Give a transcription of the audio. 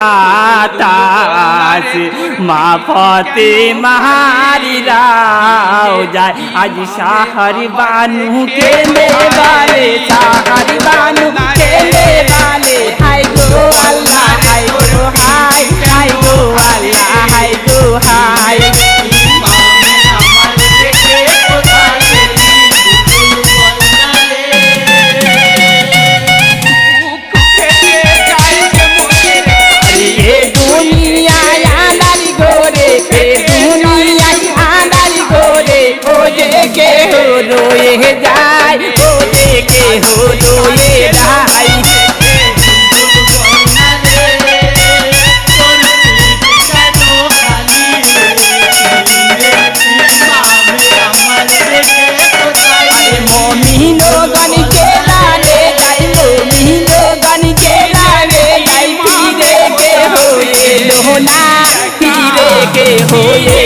আতাস মা ফতে মহারি রাও যায়। আজ সাহারি বানু কে বালে সাহারি বানু কে বালে। রয়ে যায়। ও দেখে হয়ে রায় होए